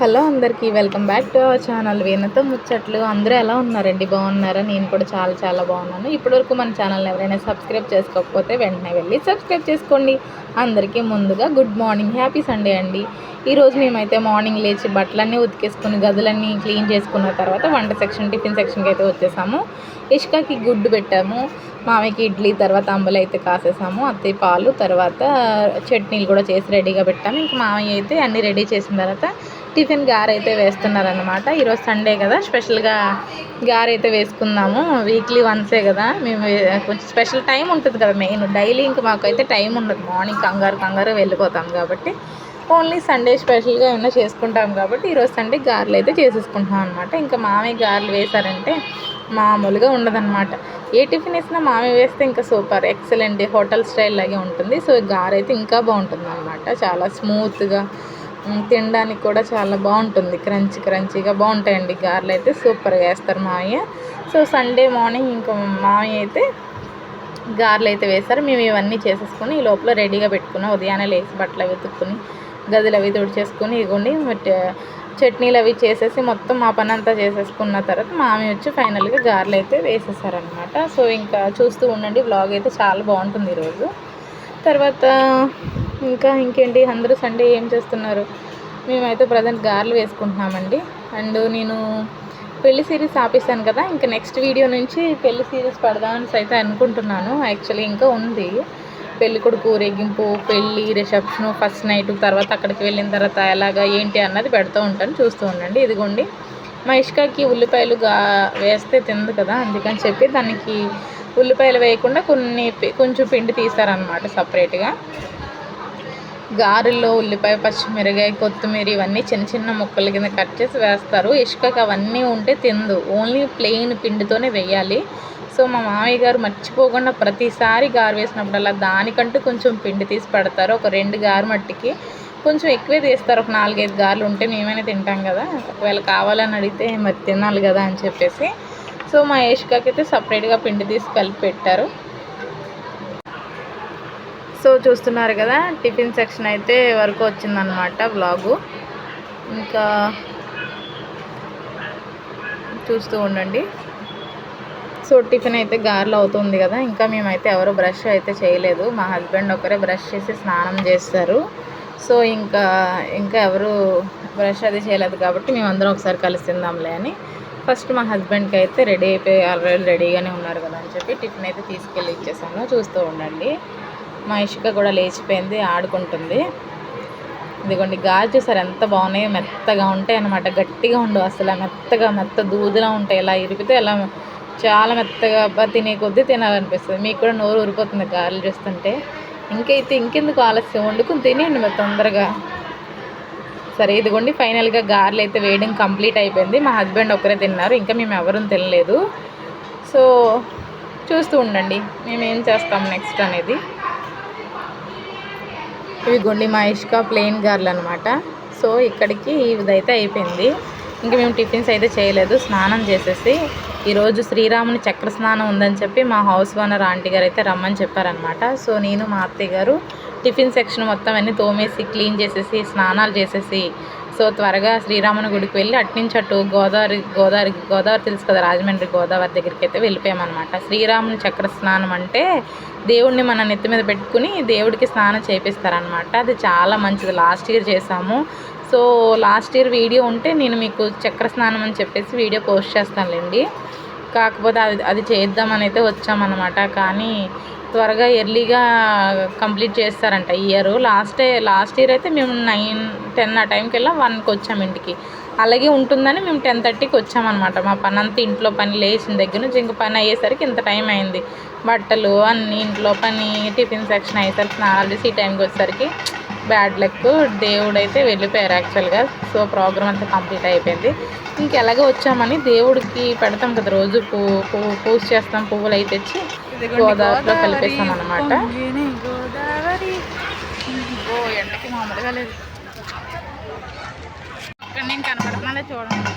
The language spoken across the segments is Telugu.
హలో అందరికీ welcome back to our channel. వీణతో ముచ్చట్లు. అందరూ ఎలా ఉన్నారండి? బాగున్నారా? నేను కూడా చాలా చాలా బాగున్నాను. ఇప్పటివరకు మన ఛానల్ ఎవరైనా సబ్స్క్రైబ్ చేసుకోకపోతే వెంటనే వెళ్ళి సబ్స్క్రైబ్ చేసుకోండి. అందరికీ ముందుగా గుడ్ మార్నింగ్ హ్యాపీ సండే అండి. ఈరోజు మేమైతే మార్నింగ్ లేచి బట్టలన్నీ ఉతికేసుకుని గదులన్నీ క్లీన్ చేసుకున్న తర్వాత వంట సెక్షన్ టిఫిన్ సెక్షన్కి అయితే వచ్చేసాము. ఇష్కాకి గుడ్డు పెట్టాము. మామయ్యకి ఇడ్లీ తర్వాత అంబలు అయితే కాసేసాము. అత్తయ్య పాలు తర్వాత చట్నీలు కూడా చేసి రెడీగా పెట్టాము. ఇంకా మామయ్య అయితే అన్నీ రెడీ చేసిన తర్వాత టిఫిన్ గారైతే వేస్తున్నారనమాట ఈరోజు సండే కదా స్పెషల్గా గారైతే వేసుకుందాము. వీక్లీ వన్సే కదా మేము కొంచెం స్పెషల్ టైం ఉంటుంది కదా మెయిన్. డైలీ ఇంక మాకైతే టైం ఉండదు. మార్నింగ్ కంగారు కంగారు వెళ్ళిపోతాం కాబట్టి ఓన్లీ సండే స్పెషల్గా ఏమైనా చేసుకుంటాం కాబట్టి ఈరోజు సండే గారెలు అయితే చేసేసుకుంటాం అనమాట ఇంకా మామయ్య గారెలు వేశారంటే మామూలుగా ఉండదన్నమాట. ఏ టిఫిన్ వేసినా మామయ్య వేస్తే ఇంకా సూపర్. ఎక్సలెంట్ హోటల్ స్టైల్ లాగే ఉంటుంది. సో గారె అయితే ఇంకా బాగుంటుంది అనమాట చాలా స్మూత్గా తినడానికి కూడా చాలా బాగుంటుంది. క్రంచ్ క్రంచీగా బాగుంటాయండి. గారెలు అయితే సూపర్గా వేస్తారు మామయ్య సో సండే మార్నింగ్ ఇంకా మామయ్య అయితే గారెలు అయితే వేస్తారు. మేము ఇవన్నీ చేసేసుకొని ఈ లోపల రెడీగా పెట్టుకున్నాం ఉదయాన్నే లేచి బట్టలు అవి ఉతుక్కుని గదులు అవి తుడిచేసుకొని ఇగోండి చట్నీలు అవి చేసేసి మొత్తం మా పని అంతా చేసేసుకున్న తర్వాత మామి వచ్చి ఫైనల్గా గారెలు అయితే వేసేసారనమాట సో ఇంకా చూస్తూ ఉండండి. బ్లాగ్ అయితే చాలా బాగుంటుంది ఈరోజు. తర్వాత ఇంకా ఇంకేంటి? అందరూ సండే ఏం చేస్తున్నారు? మేమైతే ప్రజెంట్ గారెలు వేసుకుంటున్నామండి. అండ్ నేను పెళ్ళి సిరీస్ ఆపేసాను కదా ఇంకా నెక్స్ట్ వీడియో నుంచి పెళ్ళి సిరీస్ పెడదామని అయితే అనుకుంటున్నాను. యాక్చువల్లీ ఇంకా ఉంది. పెళ్ళి కొడుకు ఊరేగింపు పెళ్ళి రిసెప్షన్ ఫస్ట్ నైట్ తర్వాత అక్కడికి వెళ్ళిన తర్వాత ఎలాగా ఏంటి అన్నది పెడుతూ ఉంటాను చూస్తూ ఉండండి. ఇదిగోండి మా ఇష్కాకి ఉల్లిపాయలు గా వేస్తే తింది కదా అందుకని చెప్పి దానికి ఉల్లిపాయలు వేయకుండా కొన్ని కొంచెం పిండి తీసారనమాట సపరేట్గా. గారెల్లో ఉల్లిపాయ పచ్చిమిరకాయ కొత్తిమీర ఇవన్నీ చిన్న చిన్న ముక్కల కింద కట్ చేసి వేస్తారు. ఇష్కకి అవన్నీ ఉంటే తిందు ఓన్లీ ప్లెయిన్ పిండితోనే వేయాలి. సో మా మామయ్య గారు మర్చిపోకుండా ప్రతిసారి గారు వేసినప్పుడల్లా దానికంటూ కొంచెం పిండి తీసి పెడతారు. ఒక రెండు గారు మట్టికి కొంచెం ఎక్కువే తీస్తారు. ఒక నాలుగైదు గారెలు ఉంటే మేమైనా తింటాం కదా. ఒకవేళ కావాలని అడిగితే మరి తినాలి కదా అని చెప్పేసి. సో మా ఏష్కాకి అయితే సపరేట్గా పిండి తీసి కలిపి పెట్టారు. సో చూస్తున్నారు కదా టిఫిన్ సెక్షన్ అయితే వరకు వచ్చిందనమాట బ్లాగు. ఇంకా చూస్తూ ఉండండి. సో టిఫిన్ అయితే గార్లు అవుతుంది కదా ఇంకా మేమైతే ఎవరు బ్రష్ అయితే చేయలేదు. మా హస్బెండ్ ఒకరే బ్రష్ చేసి స్నానం చేస్తారు. సో ఇంకా ఇంకా ఎవరు బ్రష్ అది చేయలేదు కాబట్టి మేమందరం ఒకసారి కలిసి తిందాంలే అని. ఫస్ట్ మా హస్బెండ్కి అయితే రెడీ అయిపోయి ఆల్రెడీ రెడీగానే ఉన్నారు కదా అని చెప్పి టిఫిన్ అయితే తీసుకెళ్ళి ఇచ్చేసాను. చూస్తూ ఉండండి. మా ఇషిక కూడా లేచిపోయింది ఆడుకుంటుంది. ఇదిగోండి గాజు చూసారు ఎంత బాగున్నాయో మెత్తగా ఉంటాయి అనమాట గట్టిగా ఉండవు అసలు మెత్తగా మెత్త దూదులా ఉంటాయి. ఎలా ఇరిపితే ఎలా చాలా మెత్తగా తినే కొద్దీ తినాలనిపిస్తుంది. మీకు కూడా నోరు ఊరిపోతుంది గారెలు చూస్తుంటే. ఇంకైతే ఇంకెందుకు ఆలస్యం? వండుకుని తినేయండి మరి తొందరగా. సరే ఇదిగోండి ఫైనల్గా గారెలు అయితే వేయడం కంప్లీట్ అయిపోయింది. మా హస్బెండ్ ఒకరే తిన్నారు ఇంకా మేము ఎవరూ తినలేదు. సో చూస్తూ ఉండండి మేము ఏం చేస్తాం నెక్స్ట్ అనేది. ఇవి గుండి మహేష్క ప్లెయిన్ గార్లు అనమాట సో ఇక్కడికి ఇదైతే అయిపోయింది. ఇంక మేము టిఫిన్స్ అయితే చేయలేదు స్నానం చేసేసి ఈరోజు శ్రీరాముని చక్ర స్నానం ఉందని చెప్పి మా హౌస్ ఓనర్ ఆంటీ గారు అయితే రమ్మని చెప్పారనమాట సో నేను మా అత్తయ్య గారు టిఫిన్ సెక్షన్ మొత్తం అన్నీ తోమేసి క్లీన్ చేసేసి స్నానాలు చేసేసి సో త్వరగా శ్రీరాముని గుడికి వెళ్ళి అట్నుంచి అటు గోదావరి గోదావరి గోదావరి తెలుసు కదా రాజమండ్రి గోదావరి దగ్గరికి అయితే వెళ్ళిపోయామన్నమాట. శ్రీరాముని చక్ర స్నానం అంటే దేవుడిని మన నెత్తి మీద పెట్టుకుని దేవుడికి స్నానం చేపిస్తారనమాట అది చాలా మంచిది. లాస్ట్ ఇయర్ చేసాము సో లాస్ట్ ఇయర్ వీడియో ఉంటే నేను మీకు చక్ర స్నానం అని చెప్పేసి వీడియో పోస్ట్ చేస్తానులేండి. కాకపోతే అది అది చేద్దామని అయితే వచ్చామన్నమాట. కానీ త్వరగా ఎర్లీగా కంప్లీట్ చేస్తారంట ఇయర్. లాస్ట్ లాస్ట్ ఇయర్ అయితే మేము నైన్ టెన్ ఆ టైంకి వెళ్ళా వన్కి వచ్చాము ఇంటికి. అలాగే ఉంటుందని మేము టెన్ థర్టీకి వచ్చామన్నమాట. మా పని అంతా ఇంట్లో పని లేచిన దగ్గర నుంచి ఇంక పని అయ్యేసరికి ఇంత టైం అయింది. బట్టలు అన్నీ ఇంట్లో పని టిఫిన్ సెక్షన్ అయ్యేసరికి ఆల్రెడీ ఈ టైంకి వచ్చేసరికి బ్యాడ్ లక్. దేవుడు అయితే వెళ్ళిపోయారు యాక్చువల్గా. సో ప్రోగ్రామ్ అంతా కంప్లీట్ అయిపోయింది. ఇంకెలాగో వచ్చామని దేవుడికి పెడతాం కదా రోజు పువ్వు పువ్వు పూజ చేస్తాం పువ్వులు అయితే తెచ్చి. గోదావరిలో కలిపేసాం అనమాట గోదావరి. ఎండకి మామూలుగా లేదు. ఇక్కడ నేను కనపడుతున్నా చూడండి.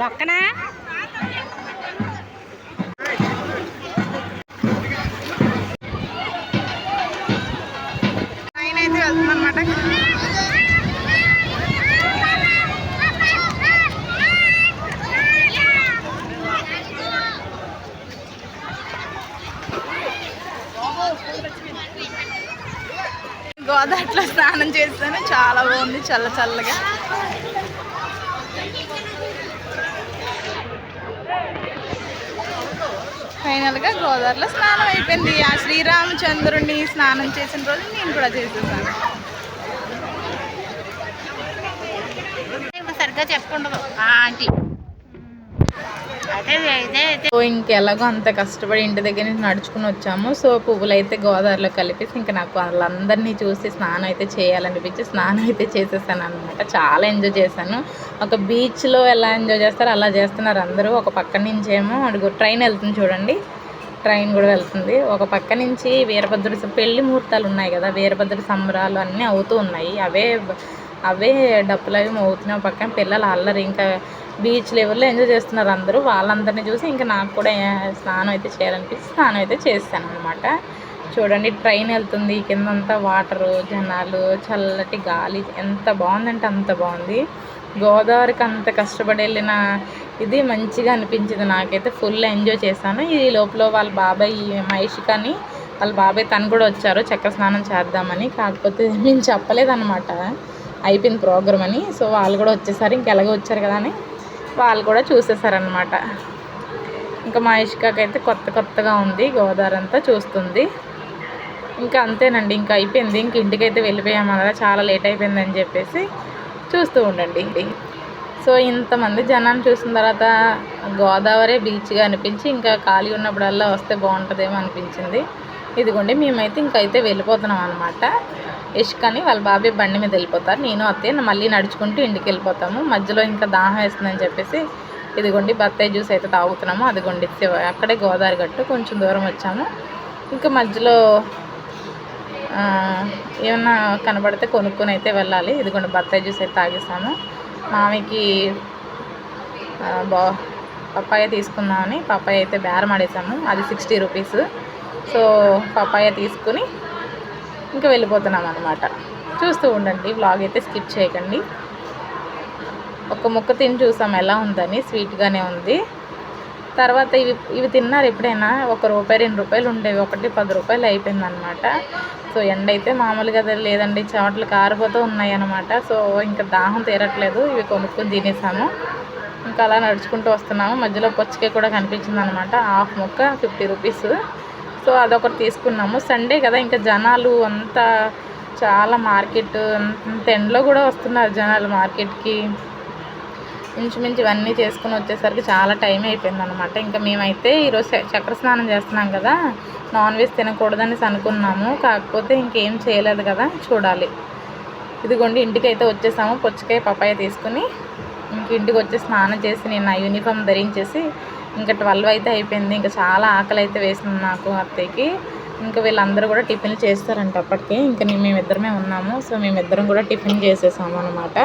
లొక్కనా? గోదాట్లో గోదావరిలో స్నానం చేస్తాను చాలా బాగుంది చల్ల చల్లగా. ఫైనల్గా గోదావరిలో స్నానం అయిపోయింది. ఆ శ్రీరామచంద్రుడిని స్నానం చేసిన రోజు నేను కూడా చేసేసాను. సరిగ్గా చెప్పుకుండదు ఆంటీ. సో ఇంకెలాగో అంత కష్టపడి ఇంటి దగ్గర నుంచి నడుచుకుని వచ్చాము. సో పువ్వులు అయితే గోదావరిలో కలిపేసి ఇంకా నాకు వాళ్ళందరినీ చూసి స్నానం అయితే చేయాలనిపించి స్నానం అయితే చేసేసాను అనమాట చాలా ఎంజాయ్ చేశాను. ఒక బీచ్లో ఎలా ఎంజాయ్ చేస్తారో అలా చేస్తున్నారు అందరూ. ఒక పక్క నుంచి ఏమో అడుగు ట్రైన్ వెళ్తుంది చూడండి. ట్రైన్ కూడా వెళ్తుంది. ఒక పక్క నుంచి వీరభద్రుడు పెళ్ళి ముహూర్తాలు ఉన్నాయి కదా వీరభద్రుడు సంబరాలు అన్నీ అవుతూ ఉన్నాయి. అవే అవే డప్పులు అవి పక్కన పిల్లలు అల్లరి ఇంకా బీచ్ లెవెల్లో ఎంజాయ్ చేస్తున్నారు అందరూ. వాళ్ళందరినీ చూసి ఇంకా నాకు కూడా స్నానం అయితే చేయాలనిపించి స్నానం అయితే చేస్తాను అనమాట చూడండి ట్రైన్ వెళ్తుంది. కిందంతా వాటరు జనాలు చల్లటి గాలి. ఎంత బాగుందంటే అంత బాగుంది. గోదావరికి అంత కష్టపడి వెళ్ళిన ఇది మంచిగా అనిపించింది నాకైతే. ఫుల్ ఎంజాయ్ చేశాను. ఈ లోపల వాళ్ళ బాబాయ్ మహిషికని వాళ్ళ బాబాయ్ తను కూడా వచ్చారు. చక్ర స్నానం చేద్దామని. కాకపోతే మేము చెప్పలేదన్నమాట. అయిపోయింది ప్రోగ్రామ్ అని. సో వాళ్ళు కూడా వచ్చేసారు. ఇంకెలాగో వచ్చారు కదా అని. వాళ్ళు కూడా చూసేసారనమాట ఇంకా మా ఇష్కాకైతే కొత్త కొత్తగా ఉంది గోదావరి అంతా చూస్తుంది. ఇంకా అంతేనండి ఇంకా అయిపోయింది. ఇంక ఇంటికైతే వెళ్ళిపోయాము కదా చాలా లేట్ అయిపోయిందని చెప్పేసి చూస్తూ ఉండండి సో ఇంతమంది జనాన్ని చూసిన తర్వాత గోదావరి బీచ్గా అనిపించి ఇంకా ఖాళీ ఉన్నప్పుడల్లా వస్తే బాగుంటుందేమో అనిపించింది. ఇదిగోండి మేమైతే ఇంకైతే వెళ్ళిపోతున్నాం అనమాట ఇష్కని వాళ్ళ బాబాయ్ బండి మీద వెళ్ళిపోతారు. నేను అత్తయ్య మళ్ళీ నడుచుకుంటూ ఇంటికి వెళ్ళిపోతాము. మధ్యలో ఇంకా దాహం వేస్తుందని చెప్పేసి ఇదిగోండి బత్తాయి జ్యూస్ అయితే తాగుతున్నాము. అదిగోండి శివ- అక్కడే గోదావరి గట్టు కొంచెం దూరం వచ్చాము. ఇంకా మధ్యలో ఏమన్నా కనబడితే కొనుక్కొని అయితే వెళ్ళాలి. ఇదిగోండి బత్తాయి జ్యూస్ అయితే తాగేసాము. మామికి బా పప్పాయ తీసుకుందామని పప్పాయ అయితే బేరం ఆడేసాము. అది సిక్స్టీ రూపీస్. సో పప్పాయ తీసుకుని ఇంకా వెళ్ళిపోతున్నాం అనమాట చూస్తూ ఉండండి బ్లాగ్ అయితే స్కిప్ చేయకండి. ఒక ముక్క తిని చూసాం ఎలా ఉందని స్వీట్గానే ఉంది. తర్వాత ఇవి ఇవి తిన్నారు ఎప్పుడైనా? ఒక రూపాయి రెండు రూపాయలు ఉండేవి. ఒకటి పది రూపాయలు అయిపోయింది అనమాట సో ఎండ అయితే మామూలుగా లేదండి. చెమటలు కారిపోతూ ఉన్నాయి అనమాట సో ఇంకా దాహం తీరట్లేదు. ఇవి కొనుక్కొని తినేసాము. ఇంకా అలా నడుచుకుంటూ వస్తున్నాము. మధ్యలో పొచ్చికాయ కూడా కనిపించింది అనమాట హాఫ్ ముక్క ఫిఫ్టీ రూపీస్. సో అదొకటి తీసుకున్నాము. సండే కదా ఇంకా జనాలు అంతా చాలా మార్కెట్ అంత ఎండలో కూడా వస్తున్నారు జనాలు మార్కెట్కి. ఇంచుమించు ఇవన్నీ చేసుకుని వచ్చేసరికి చాలా టైం అయిపోయింది అనమాట ఇంకా మేమైతే ఈరోజు చక్ర స్నానం చేస్తున్నాం కదా నాన్ వెజ్ తినకూడదని అనుకున్నాము. కాకపోతే ఇంకేం చేయలేదు కదా చూడాలి. ఇదిగోండి ఇంటికి అయితే వచ్చేసాము. పుచ్చకాయ పపాయ తీసుకుని ఇంక ఇంటికి వచ్చి స్నానం చేసి నేను నా యూనిఫామ్ ధరించేసి ఇంకా ట్వెల్వ్ అయితే అయిపోయింది. ఇంకా చాలా ఆకలి అయితే వేసింది నాకు అత్తయ్యకి. ఇంకా వీళ్ళందరూ కూడా టిఫిన్ చేస్తారంట అప్పటికే. ఇంకా నేను మేమిద్దరమే ఉన్నాము. సో మేమిద్దరం కూడా టిఫిన్ చేసేసాము అనమాట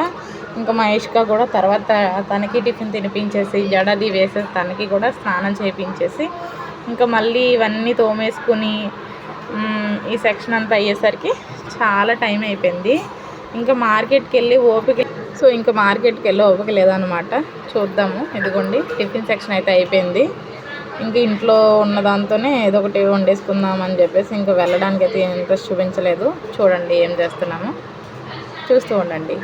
ఇంకా మహేష్గా కూడా తర్వాత తనకి టిఫిన్ తినిపించేసి జడది వేసేసి తనకి కూడా స్నానం చేయించేసి ఇంకా మళ్ళీ ఇవన్నీ తోమేసుకుని ఈ సెక్షన్ అంతా అయ్యేసరికి చాలా టైం అయిపోయింది. ఇంకా మార్కెట్కి వెళ్ళి ఓపిక సో ఇంకా మార్కెట్కి వెళ్ళి ఓపిక లేదనమాట చూద్దాము. ఇదిగోండి టిఫిన్ సెక్షన్ అయితే అయిపోయింది. ఇంకా ఇంట్లో ఉన్న దాంతోనే ఏదో ఒకటి వండేసుకుందాం అని చెప్పేసి ఇంకా వెళ్ళడానికి అయితే ఇంట్రెస్ట్ చూపించలేదు. చూడండి ఏం చేస్తున్నాము. చూస్తూ ఉండండి.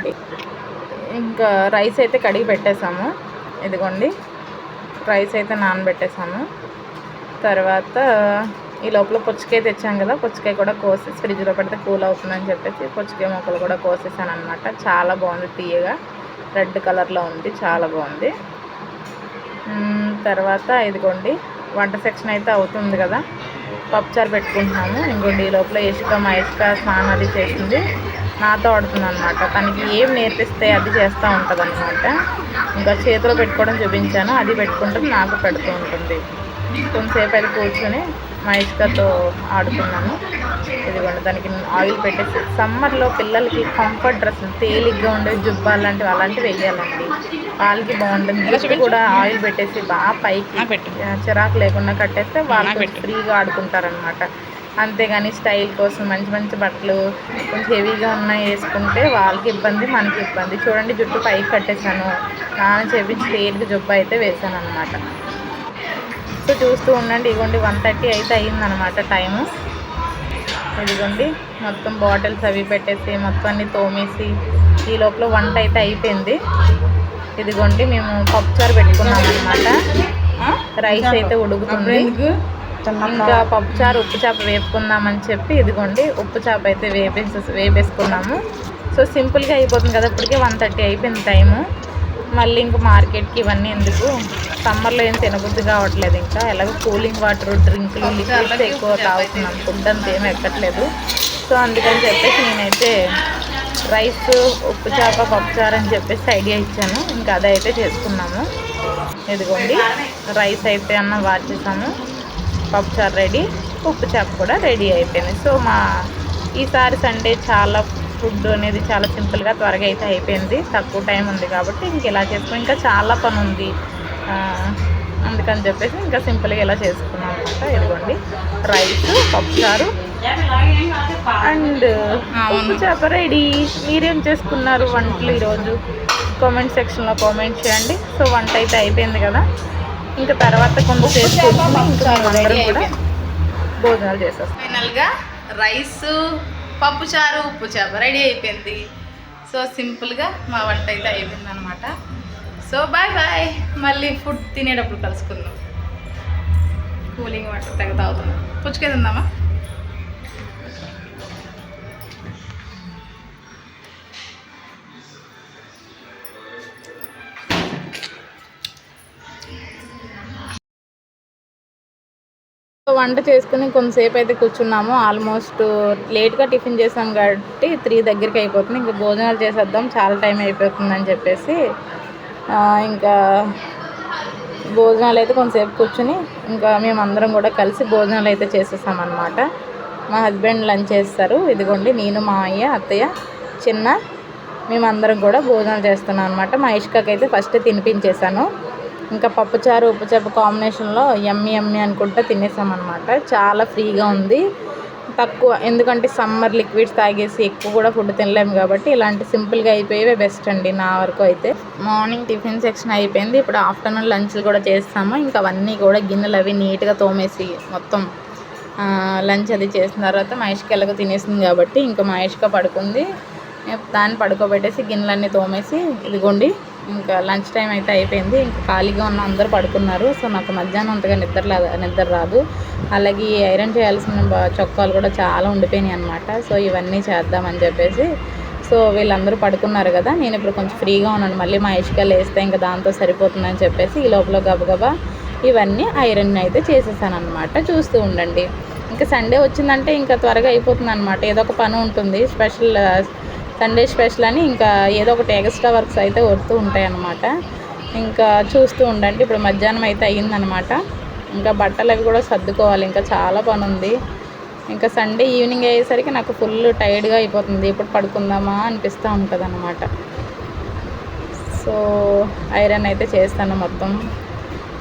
ఇంకా రైస్ అయితే కడిగి పెట్టేసాము ఇదిగోండి రైస్ అయితే నానబెట్టేసాము తర్వాత ఈ లోపల పుచ్చకాయ తెచ్చాం కదా పుచ్చకాయ కూడా కోసేసి ఫ్రిడ్జ్లో పెడితే కూల్ అవుతుందని చెప్పేసి పుచ్చకాయ మొక్కలు కూడా కోసేసాను అనమాట చాలా బాగుంది తీయగా. రెడ్ కలర్లో ఉంది చాలా బాగుంది. తర్వాత ఇదిగోండి వంట సెక్షన్ అయితే అవుతుంది కదా. పప్పుచారు పెట్టుకుంటున్నాము. ఇంకోండి ఈ లోపల ఇసుక మా ఇసుక స్నానం అది చేసింది నాతో ఆడుతుంది అనమాట తనకి ఏం నేర్పిస్తే అది చేస్తూ ఉంటుంది అనమాట ఇంకా చేతిలో పెట్టుకోవడం చూపించాను. అది పెట్టుకుంటుంది నాకు పెడుతూ ఉంటుంది. కొంతసేపు అది కూర్చొని మహిష్కతో ఆడుకున్నాను ఇదిగోండి దానికి ఆయిల్ పెట్టేసి సమ్మర్లో పిల్లలకి కంఫర్ట్ డ్రెస్ తేలిగ్గా ఉండే జుబ్బా అలాంటివి అలాంటివి వేయాలండి వాళ్ళకి బాగుంటుంది. జుట్టు కూడా ఆయిల్ పెట్టేసి బాగా పైకి చిరాకు లేకుండా కట్టేస్తే వాళ్ళు. ఫ్రీగా ఆడుకుంటారనమాట అంతేగాని స్టైల్ కోసం మంచి మంచి బట్టలు కొంచెం హెవీగా ఉన్నాయి వేసుకుంటే వాళ్ళకి ఇబ్బంది మనకి ఇబ్బంది. చూడండి జుట్టు పైకి కట్టేశాను. నాన్న చేపించి తేలిక జుబ్బ అయితే వేసాను అనమాట సో చూస్తూ ఉండండి. ఇదిగోండి వన్ థర్టీ అయితే అయ్యిందనమాట టైము ఇదిగోండి మొత్తం బాటిల్స్ అవి పెట్టేసి మొత్తం అన్ని తోమేసి ఈ లోపల వంట అయితే అయిపోయింది. ఇదిగోండి మేము పప్పుచారు పెట్టుకున్నాం అనమాట రైస్ అయితే ఉడుకుతుంది. ఇంకా పప్పుచారు ఉప్పు చేప వేపుకుందామని చెప్పి ఇదిగోండి ఉప్పు చేప అయితే వేపేసి వేపేసుకున్నాము. సో సింపుల్గా అయిపోతుంది కదా ఇప్పటికే వన్ థర్టీ అయిపోయింది టైము మళ్ళీ ఇంక మార్కెట్కి ఇవన్నీ ఎందుకు? సమ్మర్లో ఏం తినబుద్ధి కావట్లేదు ఇంకా. ఎలాగో కూలింగ్ వాటర్ డ్రింకులు లిక్విడ్స్ ఎక్కువ తాగుతున్నాం. ఫుడ్ అంత ఏం ఎక్కట్లేదు. సో అందుకని చెప్పేసి నేనైతే రైస్ ఉప్పు చేప పప్పుచారు అని చెప్పేసి ఐడియా ఇచ్చాను. ఇంకా అదైతే చేసుకున్నాము. ఇదిగోండి. రైస్ అయితే అన్న వాచేసాము పప్పుచారు రెడీ. ఉప్పు చేప కూడా రెడీ అయిపోయింది. సో మా ఈసారి సండే చాలా ఫుడ్ అనేది చాలా సింపుల్గా త్వరగా అయితే అయిపోయింది. తక్కువ టైం ఉంది కాబట్టి ఇంక ఇలా చేసుకుని ఇంకా చాలా పని ఉంది అందుకని చెప్పేసి ఇంకా సింపుల్గా ఇలా చేసుకున్నాం అనమాట ఇదిగోండి. రైస్ పప్పుచారు అండ్ చేప రెడీ. మీరేం చేసుకున్నారు వంటలు ఈరోజు? కామెంట్ సెక్షన్లో కామెంట్ చేయండి. సో వంట అయితే అయిపోయింది కదా. ఇంకా తర్వాత కొంతసేపు కూర్చొని ఇంకా కూడా భోజనాలు చేసేస్తాం. ఫైనల్గా రైస్ పప్పు చారు ఉప్పు చేప రెడీ అయిపోయింది. సో సింపుల్గా మా వంట అయితే అయిపోయింది అనమాట సో బాయ్ బాయ్. మళ్ళీ ఫుడ్ తినేటప్పుడు కలుసుకుందాం. కూలింగ్ వాటర్ తెగ తాగుతున్నాం పుచ్చుకే తిందామా? వంట చేసుకుని కొంతసేపు అయితే కూర్చున్నాము. ఆల్మోస్ట్ లేట్గా టిఫిన్ చేసాం కాబట్టి త్రీ దగ్గరికి అయిపోతుంది. ఇంకా భోజనాలు చేసేద్దాం. చాలా టైం అయిపోతుందని చెప్పేసి ఇంకా భోజనాలు అయితే కొంతసేపు కూర్చుని ఇంకా మేమందరం కూడా కలిసి భోజనాలు అయితే చేసేసాం అనమాట మా హస్బెండ్ లంచ్ చేస్తారు. ఇదిగోండి నేను మా అయ్య అత్తయ్య చిన్న మేమందరం కూడా భోజనాలు చేస్తున్నాం అనమాట మా ఇష్కకి అయితే ఫస్ట్ తినిపించేశాను. ఇంకా పప్పుచారు ఉప్పుచారు కాంబినేషన్లో ఎమ్మి ఎమ్మి అనుకుంటా తినేసాం అనమాట చాలా ఫ్రీగా ఉంది. తక్కువ ఎందుకంటే సమ్మర్ లిక్విడ్స్ తాగేసి ఎక్కువ కూడా ఫుడ్ తినలేము కాబట్టి ఇలాంటి సింపుల్గా అయిపోయేవే బెస్ట్ అండి నా వరకు అయితే. మార్నింగ్ టిఫిన్ సెక్షన్ అయిపోయింది. ఇప్పుడు ఆఫ్టర్నూన్ లంచ్లు కూడా చేస్తాము. ఇంకా అవన్నీ కూడా గిన్నెలు అవి నీట్గా తోమేసి మొత్తం లంచ్ అది చేసిన తర్వాత మహేష్కి ఎలాగో తినేసింది కాబట్టి ఇంకా మహేష్గా పడుకుంది. దాన్ని పడుకోబెట్టేసి గిన్నెలన్నీ తోమేసి ఇదిగోండి ఇంకా లంచ్ టైం అయితే అయిపోయింది. ఇంకా ఖాళీగా ఉన్న అందరూ పడుకున్నారు. సో నాకు మధ్యాహ్నం అంతగా నిద్ర నిద్ర రాదు. అలాగే ఈ ఐరన్ చేయాల్సిన చొక్కాలు కూడా చాలా ఉండిపోయినాయి అనమాట సో ఇవన్నీ చేద్దామని చెప్పేసి. సో వీళ్ళందరూ పడుకున్నారు కదా. నేను ఇప్పుడు కొంచెం ఫ్రీగా ఉన్నాను. మళ్ళీ మా ఇష్క వేస్తే ఇంకా దాంతో సరిపోతుందని చెప్పేసి ఈ లోపల గబగబా ఇవన్నీ ఐరన్ అయితే చేసేసాను అనమాట చూస్తూ ఉండండి. ఇంకా సండే వచ్చిందంటే ఇంకా త్వరగా అయిపోతుంది అనమాట ఏదో ఒక పని ఉంటుంది. స్పెషల్ సండే స్పెషల్ అని ఇంకా ఏదో ఒకటి ఎక్స్ట్రా వర్క్స్ అయితే వస్తూ ఉంటాయి అన్నమాట. ఇంకా చూస్తూ ఉండండి. ఇప్పుడు మధ్యాహ్నం అయితే అయ్యిందనమాట ఇంకా బట్టలు అవి కూడా సర్దుకోవాలి. ఇంకా చాలా పని ఉంది ఇంకా సండే ఈవినింగ్ అయ్యేసరికి నాకు ఫుల్ టైర్డ్గా అయిపోతుంది. ఎప్పుడు పడుకుందామా అనిపిస్తూ ఉంటుంది అనమాట సో ఐరన్ అయితే చేస్తాను మొత్తం.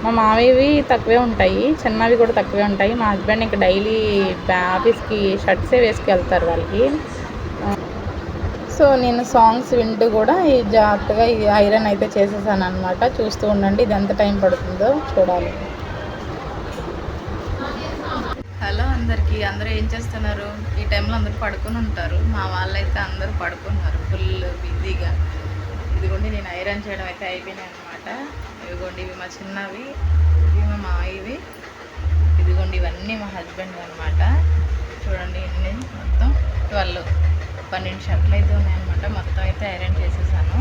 మా మామయ్యవి తక్కువే ఉంటాయి. చిన్నవి కూడా తక్కువే ఉంటాయి. మా హస్బెండ్ ఇంకా డైలీ ఆఫీస్కి షర్ట్సే వేసుకెళ్తారు వాళ్ళకి. సో నేను సాంగ్స్ వింటూ కూడా ఈ జాగ్రత్తగా ఈ ఐరన్ అయితే చేసేసాను అనమాట చూస్తూ ఉండండి ఇది ఎంత టైం పడుతుందో చూడాలి. హలో అందరికీ అందరూ ఏం చేస్తున్నారు? ఈ టైంలో అందరూ పడుకొని ఉంటారు. మా వాళ్ళైతే అందరూ పడుకున్నారు ఫుల్ బిజీగా. ఇదిగోండి నేను ఐరన్ చేయడం అయితే అయిపోయినాయి అనమాట ఇదిగోండి ఇవి మా చిన్నవి ఇవి మా మావి ఇదిగోండి ఇవన్నీ మా హస్బెండ్ అనమాట చూడండి ఇన్ని మొత్తం ట్వెల్వ్. పన్నెండు షర్ట్లు అయితే ఉన్నాయన్నమాట. మొత్తం అయితే ఐరన్ చేసేసాను.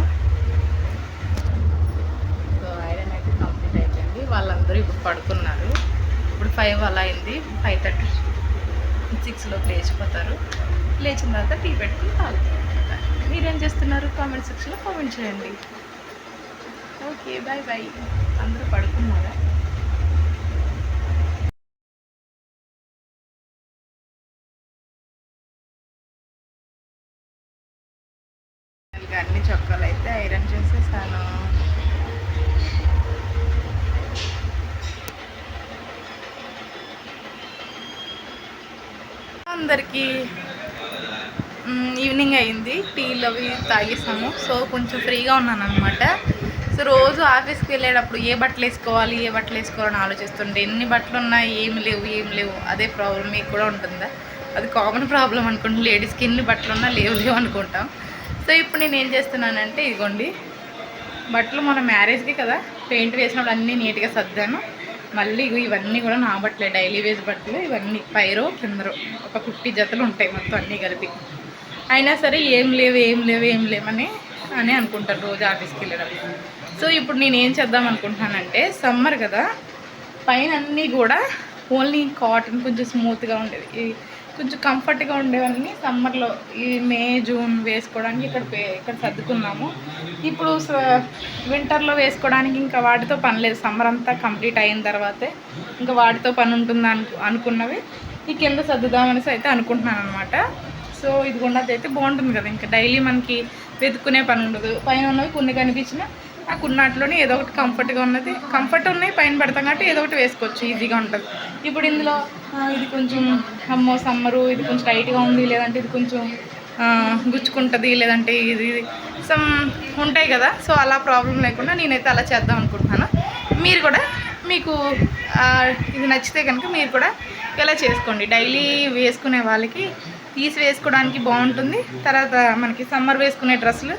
సో ఐరన్ అయితే కంప్లీట్ అయిపోయింది. వాళ్ళందరూ ఇప్పుడు పడుకున్నారు. ఇప్పుడు ఫైవ్ అలా అయింది. ఫైవ్ థర్టీ సిక్స్లోకి లేచిపోతారు. లేచిన తర్వాత టీ పెట్టుకుని తాగుతారు మీరేం చేస్తున్నారు? కామెంట్ సెక్షన్లో కామెంట్ చేయండి. Okay bye bye. అందరూ పడుకున్నారా ఇంకా అన్ని చొక్కాలు అయితే ఐరన్ చేసేసాను అందరికీ మ్, ఈవినింగ్ అయింది టీలు అవి తాగేసాము. సో కొంచెం ఫ్రీగా ఉన్నాను అనమాట సో రోజు ఆఫీస్కి వెళ్ళేటప్పుడు ఏ బట్టలు వేసుకోవాలి ఏ బట్టలు వేసుకోవాలని ఆలోచిస్తుంటే ఎన్ని బట్టలు ఉన్నాయి ఏమి లేవు ఏమి లేవు. అదే ప్రాబ్లం మీకు కూడా ఉంటుందా? అది కామన్ ప్రాబ్లం అనుకుంటాం. లేడీస్కి ఎన్ని బట్టలు ఉన్నా లేవు లేవు అనుకుంటాం. సో ఇప్పుడు నేను ఏం చేస్తున్నానంటే ఇదిగోండి. బట్టలు మన మ్యారేజ్కి కదా పెయింట్ వేసినప్పుడు అన్నీ నీట్గా సర్దాను. మళ్ళీ ఇవన్నీ కూడా నా బట్టలే. డైలీ వేస్ బట్టలు ఇవన్నీ. పైరో కిందరో. ఒక ఫిఫ్టీ జతలు ఉంటాయి మొత్తం అన్నీ కలిపి. అయినా సరే ఏం లేవు ఏం లేవు ఏం లేవని అని అనుకుంటారు రోజు ఆఫీస్కి వెళ్ళేటప్పుడు. సో ఇప్పుడు నేను ఏం చేద్దాం అనుకుంటున్నానంటే సమ్మర్ కదా పైన అన్నీ కూడా ఓన్లీ కాటన్ కొంచెం స్మూత్గా ఉండేది కొంచెం కంఫర్ట్గా ఉండేవన్నీ సమ్మర్లో ఈ మే జూన్ వేసుకోవడానికి ఇక్కడ ఇక్కడ సర్దుకున్నాము. ఇప్పుడు వింటర్లో వేసుకోవడానికి ఇంకా వాటితో పని లేదు. సమ్మర్ అంతా కంప్లీట్ అయిన తర్వాతే ఇంకా వాటితో పని ఉంటుంది అనుకు అనుకున్నవి. ఈ కింద సర్దుదామనేసి అయితే అనుకుంటున్నాను అనమాట సో ఇది ఉన్నదైతే అయితే బాగుంటుంది కదా. ఇంకా డైలీ మనకి వెతుక్కునే పని ఉండదు. పైన ఉన్నవి కొన్ని కనిపించినా ఆ కున్నాటిలోనే ఏదో ఒకటి కంఫర్ట్గా ఉన్నది. కంఫర్ట్ ఉన్నాయి పైన పెడతాం కాబట్టి ఏదో ఒకటి వేసుకోవచ్చు ఈజీగా ఉంటుంది. ఇప్పుడు ఇందులో ఇది కొంచెం అమ్మో సమ్మరు ఇది కొంచెం టైట్గా ఉంది లేదంటే ఇది కొంచెం గుచ్చుకుంటుంది లేదంటే ఇది సమ్ ఉంటాయి కదా. సో అలా ప్రాబ్లం లేకుండా నేనైతే అలా చేద్దాం అనుకుంటున్నాను. మీరు కూడా మీకు ఇది నచ్చితే కనుక మీరు కూడా ఇలా చేసుకోండి. డైలీ వేసుకునే వాళ్ళకి తీసి వేసుకోవడానికి బాగుంటుంది. తర్వాత మనకి సమ్మర్ వేసుకునే డ్రెస్సులు.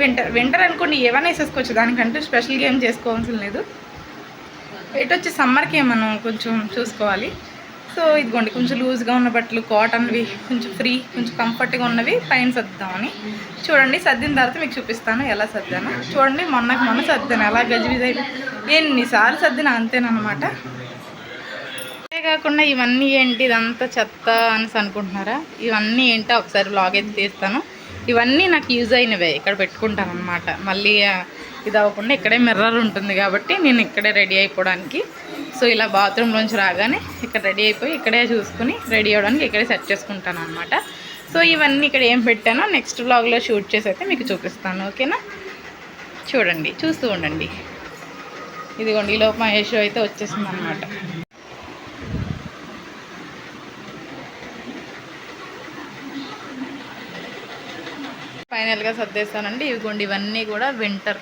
వింటర్ వింటర్ అనుకోండి ఏమైనా వేసేసుకోవచ్చు. దానికంటూ స్పెషల్గా ఏం చేసుకోవాల్సిన లేదు. ఎటు వచ్చి సమ్మర్కి మనం కొంచెం చూసుకోవాలి. సో ఇదిగోండి కొంచెం లూజ్గా ఉన్న బట్టలు కాటన్వి కొంచెం ఫ్రీ కొంచెం కంఫర్ట్గా ఉన్నవి పైన సర్దుదామని. చూడండి సర్దిన తర్వాత మీకు చూపిస్తాను ఎలా సర్దాను. చూడండి మొన్నకు మొన్న సర్దాను. ఎలా గజిబిజి అయిపోయి ఎన్నిసార్లు సర్దిన అంతేనమాట కాకుండా ఇవన్నీ ఏంటి? ఇదంతా చెత్త అనేసి అనుకుంటున్నారా? ఇవన్నీ ఏంటో ఒకసారి బ్లాగ్ అయితే తీస్తాను. ఇవన్నీ నాకు యూజ్ అయినవే ఇక్కడ పెట్టుకుంటాను అనమాట మళ్ళీ ఇది అవ్వకుండా ఇక్కడే మిర్రర్ ఉంటుంది కాబట్టి నేను ఇక్కడే రెడీ అయిపోవడానికి. సో ఇలా బాత్రూంలోంచి రాగానే ఇక్కడ రెడీ అయిపోయి ఇక్కడే చూసుకుని రెడీ అవ్వడానికి ఇక్కడే సెట్ చేసుకుంటాను అనమాట సో ఇవన్నీ ఇక్కడ ఏం పెట్టానో నెక్స్ట్ బ్లాగ్లో షూట్ చేసి అయితే మీకు చూపిస్తాను. ఓకేనా చూడండి చూస్తూ ఉండండి. ఇదిగోండి ఈ లోపు మహేష్ అయితే వచ్చేసింది అనమాట ఫైనల్గా సర్దేస్తానండి. ఇవిగోండి ఇవన్నీ కూడా వింటర్.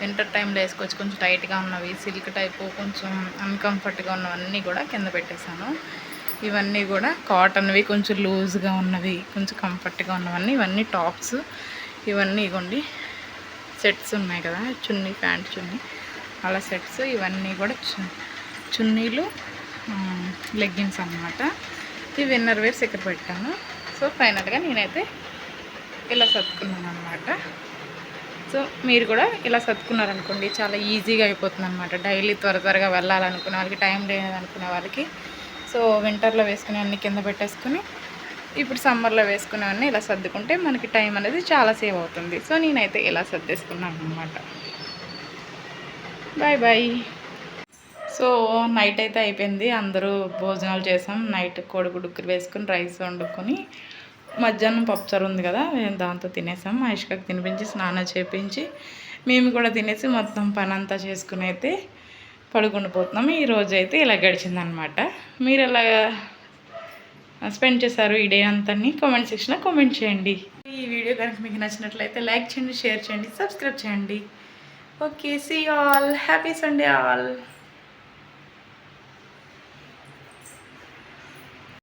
వింటర్ టైంలో వేసుకోవచ్చు కొంచెం టైట్గా ఉన్నవి సిల్క్ టైపు కొంచెం అన్కంఫర్ట్గా ఉన్నవన్నీ కూడా కింద పెట్టేశాను. ఇవన్నీ కూడా కాటన్వి కొంచెం లూజ్గా ఉన్నవి కొంచెం కంఫర్ట్గా ఉన్నవన్నీ ఇవన్నీ టాప్స్. ఇవన్నీ ఇగోండి సెట్స్ ఉన్నాయి కదా చున్నీ ప్యాంట్ చున్నీ. అలా సెట్స్ ఇవన్నీ కూడా చు- చున్నీలు లెగ్గిన్స్ అన్నమాట. ఈ విన్నర్ వేర్స్ ఇక్కడ పెట్టాను. సో ఫైనల్గా నేనైతే ఇలా సర్దుకున్నాను అనమాట సో మీరు కూడా ఇలా సర్దుకున్నారనుకోండి చాలా ఈజీగా అయిపోతుంది అనమాట డైలీ త్వర త్వరగా వెళ్ళాలనుకునే వాళ్ళకి టైం లేదనుకునే వాళ్ళకి. సో వింటర్లో వేసుకునే అన్ని కింద పెట్టేసుకుని ఇప్పుడు సమ్మర్లో వేసుకునేవన్నీ ఇలా సర్దుకుంటే మనకి టైం అనేది చాలా సేవ్ అవుతుంది. సో నేనైతే ఇలా సర్దేసుకున్నాను అనమాట బాయ్ బాయ్ సో నైట్ అయితే అయిపోయింది. అందరూ భోజనాలు చేసాం. నైట్ కోడిగుడ్డుకు వేసుకుని రైస్ వండుకొని మధ్యాహ్నం పప్పుచారు ఉంది కదా మేము దాంతో తినేసాం. మహేష్కకి తినిపించి స్నానం చేపించి మేము కూడా తినేసి మొత్తం పని అంతా చేసుకుని అయితే పడుకుని పోతున్నాం. ఈ రోజు అయితే ఇలా గడిచిందనమాట మీరు ఎలా స్పెండ్ చేశారు ఈ డే అంతా కామెంట్ సెక్షన్లో కామెంట్ చేయండి. ఈ వీడియో కనుక మీకు నచ్చినట్లయితే లైక్ చేయండి షేర్ చేయండి సబ్స్క్రైబ్ చేయండి. Okay see all happy Sunday all